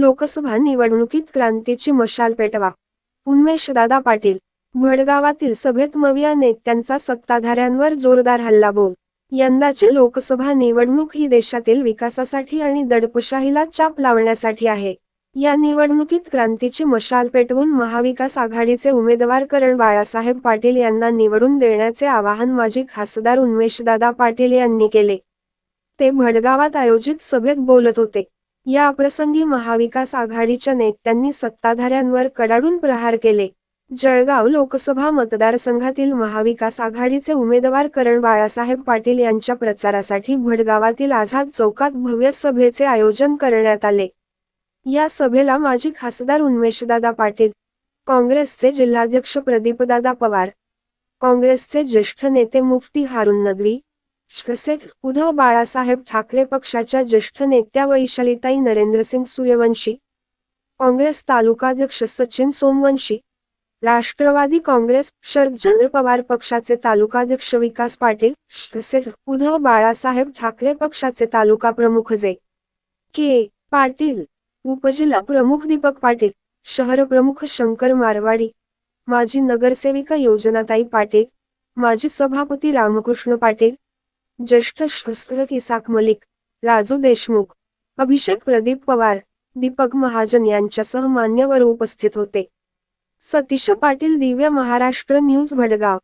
लोकसभा निवडणुकीत क्रांतीची मशाल पेटवा. उन्मेषदादा पाटील भडगावातील सभेत मविया नेत्यांचा सत्ताधाऱ्यांवर जोरदार हल्लाबोल. यंदाची लोकसभा निवडणूक ही देशातील विकासासाठी आणि दडपशाहीला चाप लावण्यासाठी आहे. या निवडणुकीत क्रांतीची मशाल पेटवून महाविकास आघाडीचे उमेदवार करण बाळासाहेब पाटील यांना निवडून देण्याचे आवाहन माजी खासदार उन्मेषदादा पाटील यांनी केले. ते भडगावात आयोजित सभेत बोलत होते. या प्रसंगी महाविकास आघाडीच्या नेत्यांनी सत्ताधाऱ्यांवर कडाडून प्रहार केले. जळगाव लोकसभा मतदारसंघातील महाविकास आघाडीचे उमेदवार करण बाळासाहेब पाटील यांच्या प्रचारासाठी भडगावातील आझाद चौकात भव्य सभेचे आयोजन करण्यात आले. या सभेला माजी खासदार उन्मेषदादा पाटील काँग्रेसचे जिल्हाध्यक्ष प्रदीपदादा पवार काँग्रेसचे ज्येष्ठ नेते मुफ्ती हारुन नदवी श्रसेठ उद्धव बाळासाहेब ठाकरे पक्षाच्या ज्येष्ठ नेत्या वैशालीताई नरेंद्रसिंग सूर्यवंशी काँग्रेस तालुकाध्यक्ष सचिन सोमवंशी राष्ट्रवादी काँग्रेस शरदचंद्र पवार पक्षाचे तालुकाध्यक्ष विकास पाटील तसेच उद्धव बाळासाहेब ठाकरे पक्षाचे तालुका प्रमुख जे. के. पाटील उपजिल्हा प्रमुख दीपक पाटील शहर प्रमुख शंकर मारवाडी माजी नगरसेविका योजनाताई पाटील माजी सभापती रामकृष्ण पाटील ज्येष्ठ शस्त्र इसाक मलिक राजू देशमुख अभिषेक प्रदीप पवार दीपक महाजन यांच्यासह मान्यवर उपस्थित होते. सतीश पाटील दिव्य महाराष्ट्र न्यूज भडगाव.